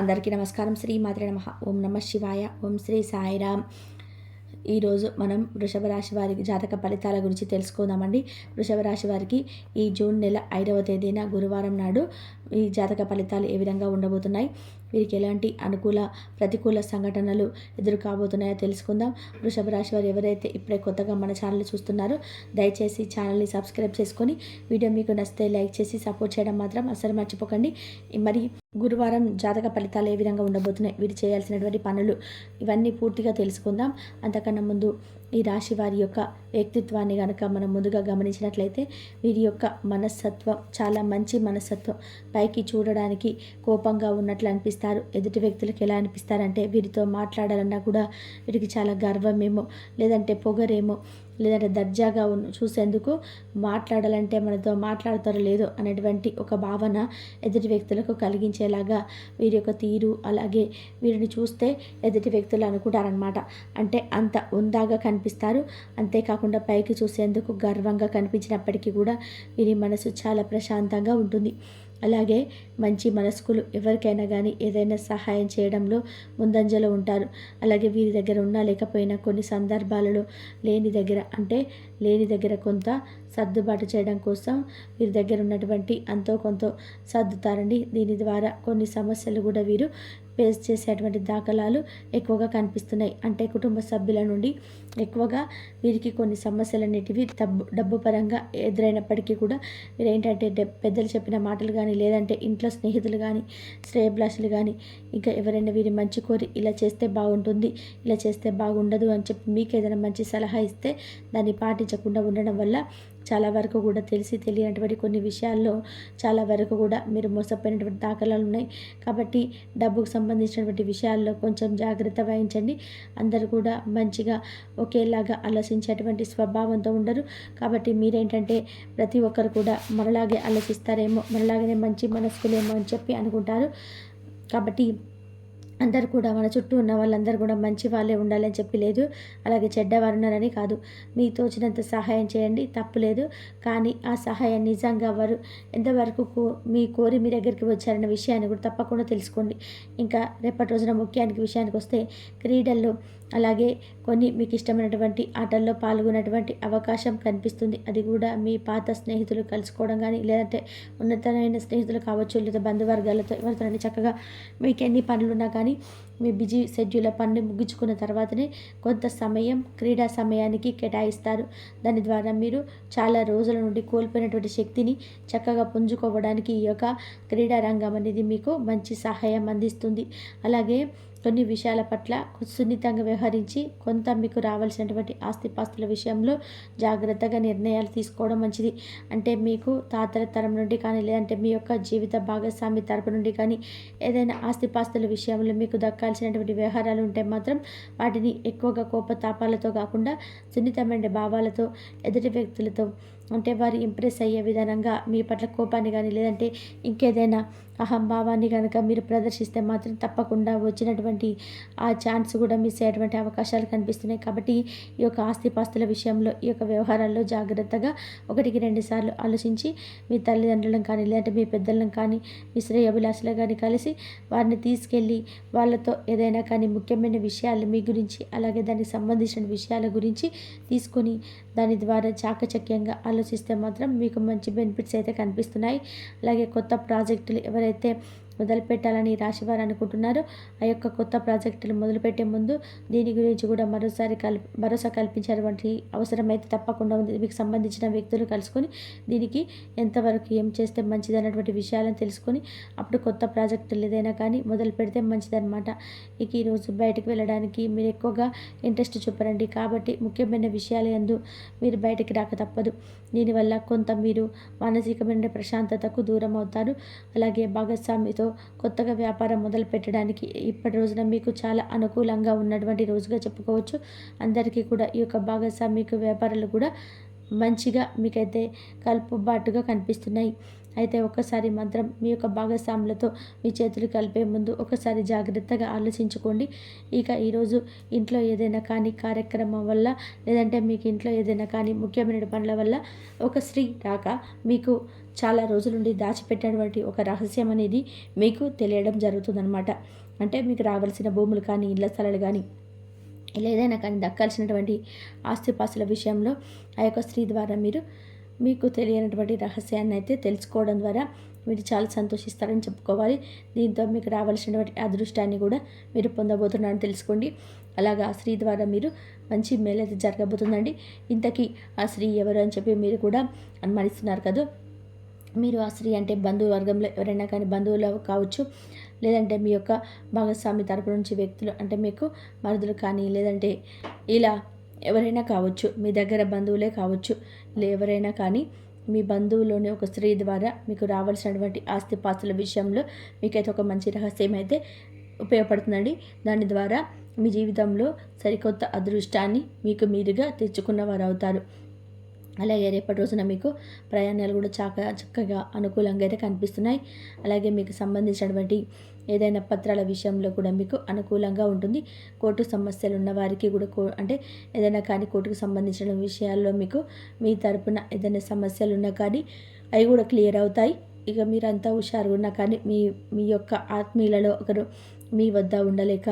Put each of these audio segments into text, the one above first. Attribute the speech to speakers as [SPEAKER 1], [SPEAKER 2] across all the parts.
[SPEAKER 1] అందరికీ నమస్కారం. శ్రీ మాత్రే నమ. ఓం నమ శివాయ. ఓం శ్రీ సాయిరామ్ ఈరోజు మనం వృషభ రాశి వారికి జాతక ఫలితాల గురించి తెలుసుకుందామండి. వృషభ రాశి వారికి ఈ జూన్ నెల ఐదవ తేదీన గురువారం నాడు ఈ జాతక ఫలితాలు ఏ విధంగా ఉండబోతున్నాయి? వీరికి ఎలాంటి అనుకూల ప్రతికూల సంఘటనలు ఎదురు కాబోతున్నాయో తెలుసుకుందాం. వృషభ రాశి వారు ఎవరైతే ఇప్పుడే కొత్తగా మన ఛానల్ చూస్తున్నారో దయచేసి ఛానల్ని సబ్స్క్రైబ్ చేసుకొని వీడియో మీకు నచ్చితే లైక్ చేసి సపోర్ట్ చేయడం మాత్రం అసలు మర్చిపోకండి. మరి గురువారం జాతక ఫలితాలు ఏ విధంగా ఉండబోతున్నాయి వీరు చేయాల్సినటువంటి పనులు ఇవన్నీ పూర్తిగా తెలుసుకుందాం. అంతకన్నా ముందు ఈ రాశి వారి యొక్క వ్యక్తిత్వాన్ని కనుక మనం ముందుగా గమనించినట్లయితే వీరి యొక్క మనస్తత్వం చాలా మంచి మనస్తత్వం. పైకి చూడడానికి కోపంగా ఉన్నట్లు అనిపిస్తారు ఎదుటి వ్యక్తులకు ఎలా అనిపిస్తారంటే వీరితో మాట్లాడాలన్నా కూడా వీరికి చాలా గర్వమేమో లేదంటే పొగరేమో లేదంటే దర్జాగా ఉన్న చూసేందుకు మాట్లాడాలంటే మనతో మాట్లాడతారో లేదో అనేటువంటి ఒక భావన ఎదుటి వ్యక్తులకు కలిగించేలాగా వీరి యొక్క తీరు అలాగే వీరిని చూస్తే ఎదుటి వ్యక్తులు అనుకుంటారనమాట అంటే అంత ఉందాగా కనిపిస్తారు. అంతేకాకుండా పైకి చూసేందుకు గర్వంగా కనిపించినప్పటికీ కూడా వీరి మనసు చాలా ప్రశాంతంగా ఉంటుంది. అలాగే మంచి మనస్కులు ఎవరికైనా కానీ ఏదైనా సహాయం చేయడంలో ముందంజలో ఉంటారు. అలాగే వీరి దగ్గర ఉన్నా లేకపోయినా కొన్ని సందర్భాలలో లేని దగ్గర అంటే లేని దగ్గర కొంత సర్దుబాటు చేయడం కోసం వీరి దగ్గర ఉన్నటువంటి అంతో కొంత సర్దుతారండి. దీని ద్వారా కొన్ని సమస్యలు కూడా వీరు ఫేస్ చేసేటువంటి దాఖలాలు ఎక్కువగా కనిపిస్తున్నాయి. అంటే కుటుంబ సభ్యుల నుండి ఎక్కువగా వీరికి కొన్ని సమస్యలు అనేటివి డబ్బు డబ్బు పరంగా ఎదురైనప్పటికీ కూడా మీరు ఏంటంటే పెద్దలు చెప్పిన మాటలు కానీ లేదంటే ఇంట్లో స్నేహితులు కానీ శ్రేయభిలాషులు కానీ ఇంకా ఎవరైనా వీరి మంచి కోరి ఇలా చేస్తే బాగుంటుంది ఇలా చేస్తే బాగుండదు అని చెప్పి మీకు ఏదైనా మంచి సలహా ఇస్తే దాన్ని పాటించకుండా ఉండడం వల్ల చాలా వరకు కూడా తెలిసి తెలియనటువంటి కొన్ని విషయాల్లో చాలా వరకు కూడా మీరు మోసపోయినటువంటి దాఖలాలు ఉన్నాయి. కాబట్టి డబ్బుకు సంబంధించినటువంటి విషయాల్లో కొంచెం జాగ్రత్త వహించండి. అందరూ కూడా మంచిగా ఒకేలాగా ఆలోచించేటువంటి స్వభావంతో ఉండరు. కాబట్టి మీరేంటంటే ప్రతి ఒక్కరు కూడా మనలాగే ఆలోచిస్తారేమో మనలాగనే మంచి మనస్కులేమో అని చెప్పి అనుకుంటారు. కాబట్టి అందరు కూడా మన చుట్టూ ఉన్న వాళ్ళందరూ కూడా మంచి వాళ్ళే ఉండాలని చెప్పి లేదు. అలాగే చెడ్డవారు ఉన్నారని కాదు. మీ తోచినంత సహాయం చేయండి. తప్పు లేదు. కానీ ఆ సహాయం నిజంగా వారు ఎంతవరకు మీ కోరి మీ దగ్గరికి వచ్చారన్న విషయాన్ని కూడా తప్పకుండా తెలుసుకోండి. ఇంకా రేపటి రోజున ముఖ్యానికి విషయానికి వస్తే క్రీడల్లో అలాగే కొన్ని మీకు ఇష్టమైనటువంటి ఆటల్లో పాల్గొనేటువంటి అవకాశం కనిపిస్తుంది. అది కూడా మీ పాత స్నేహితులు కలుసుకోవడం కానీ లేదంటే ఉన్నతమైన స్నేహితులు కావచ్చు లేదా బంధువర్గాలతో ఎవరితోనైనా చక్కగా మీకు ఎన్ని పనులున్నా కానీ మీ బిజీ షెడ్యూల్ పనులు ముగించుకున్న తర్వాతనే కొంత సమయం క్రీడా సమయానికి కేటాయిస్తారు. దాని ద్వారా మీరు చాలా రోజుల నుండి కోల్పోయినటువంటి శక్తిని చక్కగా పుంజుకోవడానికి ఈ యొక్క క్రీడా రంగం అనేది మీకు మంచి సహాయం అందిస్తుంది. అలాగే కొన్ని విషయాల పట్ల సున్నితంగా వ్యవహరించి కొంత మీకు రావాల్సినటువంటి ఆస్తిపాస్తుల విషయంలో జాగ్రత్తగా నిర్ణయాలు తీసుకోవడం మంచిది. అంటే మీకు తాతల తరం నుండి కానీ లేదంటే మీ యొక్క జీవిత భాగస్వామి తరపు నుండి కానీ ఏదైనా ఆస్తిపాస్తుల విషయంలో మీకు దక్కాల్సినటువంటి వ్యవహారాలు ఉంటే మాత్రం వాటిని ఎక్కువగా కోపతాపాలతో కాకుండా సున్నితమైన భావాలతో ఎదుటి వ్యక్తులతో అంటే వారు ఇంప్రెస్ అయ్యే విధానంగా మీ పట్ల కోపాన్ని కానీ లేదంటే ఇంకేదైనా అహంభావాన్ని కనుక మీరు ప్రదర్శిస్తే మాత్రం తప్పకుండా వచ్చినటువంటి ఆ ఛాన్స్ కూడా మిస్ అయ్యేటువంటి అవకాశాలు కనిపిస్తున్నాయి. కాబట్టి ఈ యొక్క ఆస్తిపాస్తుల విషయంలో ఈ యొక్క వ్యవహారాల్లో జాగ్రత్తగా ఒకటికి రెండు సార్లు ఆలోచించి మీ తల్లిదండ్రులను కానీ లేదంటే మీ పెద్దలను కానీ మీ శ్రేయభిలాషులు కానీ కలిసి వారిని తీసుకెళ్ళి వాళ్ళతో ఏదైనా కానీ ముఖ్యమైన విషయాలు మీ గురించి అలాగే దానికి సంబంధించిన విషయాల గురించి తీసుకొని దాని ద్వారా చాకచక్యంగా ఆలోచిస్తే మాత్రం మీకు మంచి బెనిఫిట్స్ అయితే కనిపిస్తున్నాయి. అలాగే కొత్త ప్రాజెక్టులు ఎవరైతే మొదలు పెట్టాలని రాశివారు అనుకుంటున్నారు. ఆ యొక్క కొత్త ప్రాజెక్టులు మొదలుపెట్టే ముందు దీని గురించి కూడా మరోసారి కల్ప భరోసా కల్పించేటువంటి అవసరమైతే తప్పకుండా ఉంది. మీకు సంబంధించిన వ్యక్తులు కలుసుకొని దీనికి ఎంతవరకు ఏం చేస్తే మంచిది అన్నటువంటి విషయాలను తెలుసుకొని అప్పుడు కొత్త ప్రాజెక్టులు ఏదైనా కానీ మొదలు పెడితే మంచిదన్నమాట. ఇక ఈరోజు బయటకు వెళ్ళడానికి మీరు ఎక్కువగా ఇంట్రెస్ట్ చూపరండి. కాబట్టి ముఖ్యమైన విషయాలు ఎందు మీరు బయటికి రాక తప్పదు. దీనివల్ల కొంత మీరు మానసికమైన ప్రశాంతతకు దూరం అవుతారు అలాగే భాగస్వామితో కొత్తగా వ్యాపారం మొదలు పెట్టడానికి ఇప్పటి రోజున మీకు చాలా అనుకూలంగా ఉన్నటువంటి రోజుగా చెప్పుకోవచ్చు. అందరికీ కూడా ఈ యొక్క భాగస్వామిక వ్యాపారాలు కూడా మంచిగా మీకైతే కలుపుబాటుగా కనిపిస్తున్నాయి. అయితే ఒక్కసారి మాత్రం మీ యొక్క భాగస్వాములతో మీ చేతులు కలిపే ముందు ఒకసారి జాగ్రత్తగా ఆలోచించుకోండి. ఇక ఈరోజు ఇంట్లో ఏదైనా కానీ కార్యక్రమం వల్ల లేదంటే మీకు ఇంట్లో ఏదైనా కానీ ముఖ్యమైన పనుల వల్ల ఒక స్త్రీ రాక మీకు చాలా రోజుల నుండి దాచిపెట్టినటువంటి ఒక రహస్యం అనేది మీకు తెలియడం జరుగుతుందనమాట అంటే మీకు రావాల్సిన భూములు కానీ ఇళ్ళ స్థలాలు కానీ ఇలా ఏదైనా కానీ దక్కాల్సినటువంటి ఆస్తిపాస్తుల విషయంలో ఆ యొక్క స్త్రీ ద్వారా మీరు మీకు తెలియనటువంటి రహస్యాన్ని అయితే తెలుసుకోవడం ద్వారా మీరు చాలా సంతోషిస్తారని చెప్పుకోవాలి. దీంతో మీకు రావాల్సినటువంటి అదృష్టాన్ని కూడా మీరు పొందబోతున్నారని తెలుసుకోండి. అలాగా ఆ స్త్రీ ద్వారా మీరు మంచి మేలైతే జరగబోతుందండి. ఇంతకీ ఆ స్త్రీ ఎవరు అని చెప్పి మీరు కూడా అనుమానిస్తున్నారు కదా. మీరు ఆ స్త్రీ అంటే బంధువు వర్గంలో ఎవరైనా కానీ బంధువులు కావచ్చు లేదంటే మీ యొక్క భాగస్వామి తరపు నుంచి వ్యక్తులు అంటే మీకు మరుదులు కానీ లేదంటే ఇలా ఎవరైనా కావచ్చు మీ దగ్గర బంధువులే కావచ్చు ఎవరైనా కానీ మీ బంధువులోని ఒక స్త్రీ ద్వారా మీకు రావాల్సినటువంటి ఆస్తిపాస్తుల విషయంలో మీకైతే ఒక మంచి రహస్యం అయితే ఉపయోగపడుతుందండి. దాని ద్వారా మీ జీవితంలో సరికొత్త అదృష్టాన్ని మీకు మీరుగా తెచ్చుకున్న వారు అవుతారు అలాగే రేపటి రోజున మీకు ప్రయాణాలు కూడా చక్క చక్కగా అనుకూలంగా అయితే కనిపిస్తున్నాయి. అలాగే మీకు సంబంధించినటువంటి ఏదైనా పత్రాల విషయంలో కూడా మీకు అనుకూలంగా ఉంటుంది. కోర్టు సమస్యలు ఉన్న వారికి కూడా కో అంటే ఏదైనా కానీ కోర్టుకు సంబంధించిన విషయాల్లో మీకు మీ తరపున ఏదైనా సమస్యలు ఉన్నా కానీ అవి కూడా క్లియర్ అవుతాయి. ఇక మీరంతా హుషారుగా ఉన్నా కానీ మీ మీ యొక్క ఆత్మీయులలో ఒకరు మీ వద్ద ఉండలేక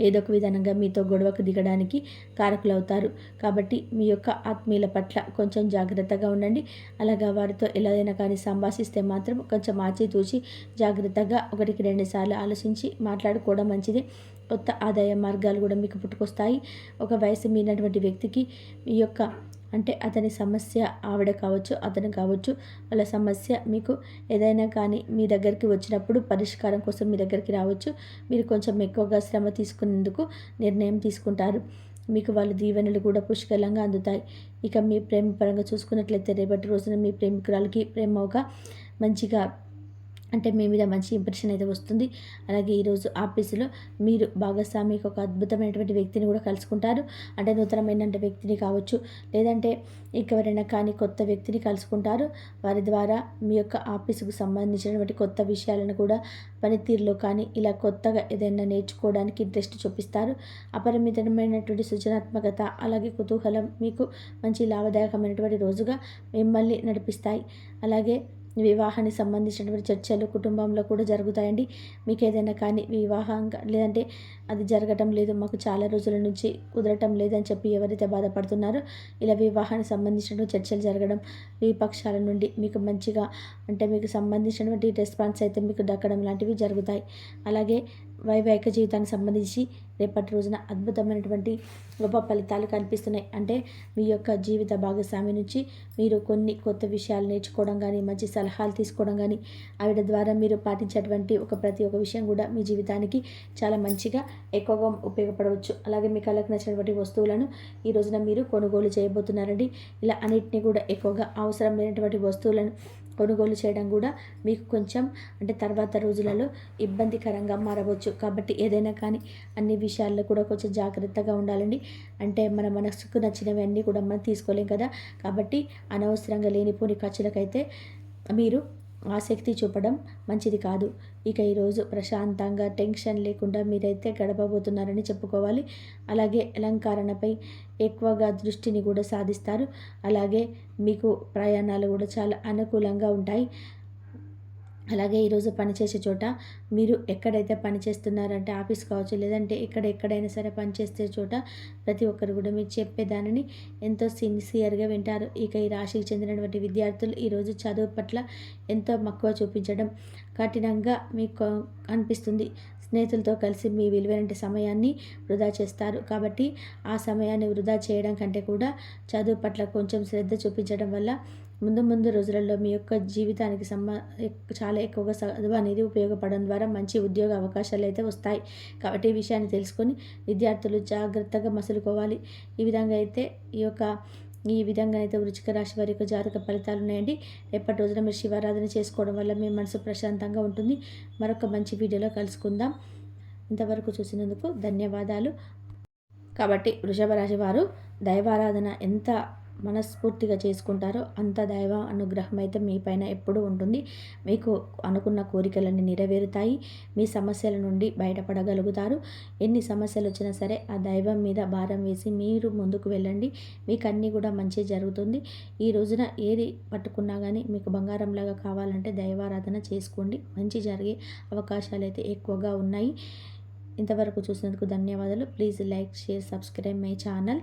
[SPEAKER 1] ఏదో ఒక విధానంగా మీతో గొడవకు దిగడానికి కారకులవుతారు. కాబట్టి మీ యొక్క ఆత్మీయుల పట్ల కొంచెం జాగ్రత్తగా ఉండండి. అలాగా వారితో ఎలాగైనా కానీ సంభాషిస్తే మాత్రం కొంచెం ఆచితూచి జాగ్రత్తగా ఒకటికి రెండు సార్లు ఆలోచించి మాట్లాడుకోవడం మంచిది. కొత్త ఆదాయ మార్గాలు కూడా మీకు పుట్టుకొస్తాయి. ఒక వయసు మీనటువంటి వ్యక్తికి మీ యొక్క అంటే అతని సమస్య ఆవిడ కావచ్చు అతను కావచ్చు వాళ్ళ సమస్య మీకు ఏదైనా కానీ మీ దగ్గరికి వచ్చినప్పుడు పరిష్కారం కోసం మీ దగ్గరికి రావచ్చు. మీరు కొంచెం ఎక్కువగా శ్రమ తీసుకునేందుకు నిర్ణయం తీసుకుంటారు. మీకు వాళ్ళ దీవెనలు కూడా పుష్కలంగా అందుతాయి. ఇక మీ ప్రేమ పరంగా చూసుకున్నట్లయితే రేపటి రోజున మీ ప్రేమికురాలకి ప్రేమ ఒక మంచిగా అంటే మీ మీద మంచి ఇంప్రెషన్ అయితే వస్తుంది. అలాగే ఈరోజు ఆఫీసులో మీరు భాగస్వామికి ఒక అద్భుతమైనటువంటి వ్యక్తిని కూడా కలుసుకుంటారు. అంటే నూతనమైన వ్యక్తిని కావచ్చు లేదంటే ఇంకెవరైనా కానీ కొత్త వ్యక్తిని కలుసుకుంటారు. వారి ద్వారా మీ యొక్క ఆఫీసుకు సంబంధించినటువంటి కొత్త విషయాలను కూడా పనితీరులో కానీ ఇలా కొత్తగా ఏదైనా నేర్చుకోవడానికి ఇంట్రెస్ట్ చూపిస్తారు. అపరిమితమైనటువంటి సృజనాత్మకత అలాగే కుతూహలం మీకు మంచి లాభదాయకమైనటువంటి రోజుగా మిమ్మల్ని నడిపిస్తాయి. అలాగే వివాహానికి సంబంధించినటువంటి చర్చలు కుటుంబంలో కూడా జరుగుతాయండి. మీకు ఏదైనా కానీ వివాహం లేదంటే అది జరగటం లేదు మాకు చాలా రోజుల నుంచి కుదరటం లేదని చెప్పి ఎవరైతే బాధపడుతున్నారో ఇలా వివాహానికి సంబంధించినటువంటి చర్చలు జరగడం విపక్షాల నుండి మీకు మంచిగా అంటే మీకు సంబంధించినటువంటి రెస్పాన్స్ అయితే మీకు దక్కడం లాంటివి జరుగుతాయి. అలాగే వైవాహిక జీవితానికి సంబంధించి రేపటి రోజున అద్భుతమైనటువంటి గొప్ప ఫలితాలు కనిపిస్తున్నాయి. అంటే మీ యొక్క జీవిత భాగస్వామి నుంచి మీరు కొన్ని కొత్త విషయాలు నేర్చుకోవడం కానీ మంచి సలహాలు తీసుకోవడం కానీ ఆవిడ ద్వారా మీరు పాటించేటువంటి ఒక ప్రతి ఒక్క విషయం కూడా మీ జీవితానికి చాలా మంచిగా ఎక్కువగా ఉపయోగపడవచ్చు. అలాగే మీ కళ్ళకు నచ్చినటువంటి వస్తువులను ఈ రోజున మీరు కొనుగోలు చేయబోతున్నారండి. ఇలా అన్నిటినీ కూడా ఎక్కువగా అవసరం లేనటువంటి వస్తువులను కొనుగోలు చేయడం కూడా మీకు కొంచెం అంటే తర్వాత రోజులలో ఇబ్బందికరంగా మారవచ్చు. కాబట్టి ఏదైనా కానీ అన్ని విషయాల్లో కూడా కొంచెం జాగ్రత్తగా ఉండాలండి. అంటే మన మనసుకు నచ్చినవి అన్నీ కూడా మనం తీసుకోలేం కదా. కాబట్టి అనవసరంగా లేనిపోని ఖర్చులకైతే మీరు ఆసక్తి చూపడం మంచిది కాదు. ఇక ఈరోజు ప్రశాంతంగా టెన్షన్ లేకుండా మీరైతే గడపబోతున్నారని చెప్పుకోవాలి. అలాగే అలంకరణపై ఎక్కువగా దృష్టిని కూడా సాధిస్తారు. అలాగే మీకు ప్రయాణాలు కూడా చాలా అనుకూలంగా ఉంటాయి. అలాగే ఈరోజు పనిచేసే చోట మీరు ఎక్కడైతే పనిచేస్తున్నారంటే ఆఫీస్ కావచ్చు లేదంటే ఇక్కడ ఎక్కడైనా సరే పనిచేసే చోట ప్రతి ఒక్కరు కూడా మీరు చెప్పేదానిని ఎంతో సిన్సియర్గా వింటారు. ఇక ఈ రాశికి చెందినటువంటి విద్యార్థులు ఈరోజు చదువు పట్ల ఎంతో మక్కువ చూపించడం కఠినంగా మీకు అనిపిస్తుంది స్నేహితులతో కలిసి మీ విలువైన సమయాన్ని వృధా చేస్తారు. కాబట్టి ఆ సమయాన్ని వృధా చేయడం కంటే కూడా చదువు పట్ల కొంచెం శ్రద్ధ చూపించడం వల్ల ముందు ముందు రోజులలో మీ యొక్క జీవితానికి సంబ చాలా ఎక్కువగా చదువు అనేది ఉపయోగపడడం ద్వారా మంచి ఉద్యోగ అవకాశాలు అయితే వస్తాయి. కాబట్టి ఈ విషయాన్ని తెలుసుకొని విద్యార్థులు జాగ్రత్తగా మసులుకోవాలి. ఈ విధంగా అయితే ఈ యొక్క ఈ విధంగా అయితే వృచ్చిక రాశి వారి యొక్క జాతక ఫలితాలు ఉన్నాయండి. రేపటి రోజున మీరు శివారాధన చేసుకోవడం వల్ల మీ మనసు ప్రశాంతంగా ఉంటుంది. మరొక మంచి వీడియోలో కలుసుకుందాం. ఇంతవరకు చూసినందుకు ధన్యవాదాలు. కాబట్టి వృషభ రాశి వారు దైవారాధన ఎంత మనస్ఫూర్తిగా చేసుకుంటారో అంత దైవ అనుగ్రహం అయితే మీ పైన ఎప్పుడూ ఉంటుంది. మీకు అనుకున్న కోరికలన్నీ నెరవేరుతాయి. మీ సమస్యల నుండి బయటపడగలుగుతారు. ఎన్ని సమస్యలు వచ్చినా సరే ఆ దైవం మీద భారం వేసి మీరు ముందుకు వెళ్ళండి. మీకు అన్నీ కూడా మంచి జరుగుతుంది. ఈ రోజున ఏది పట్టుకున్నా కానీ మీకు బంగారంలాగా కావాలంటే దైవారాధన చేసుకోండి. మంచి జరిగే అవకాశాలు అయితే ఎక్కువగా ఉన్నాయి. ఇంతవరకు చూసినందుకు ధన్యవాదాలు. Please like share subscribe my channel.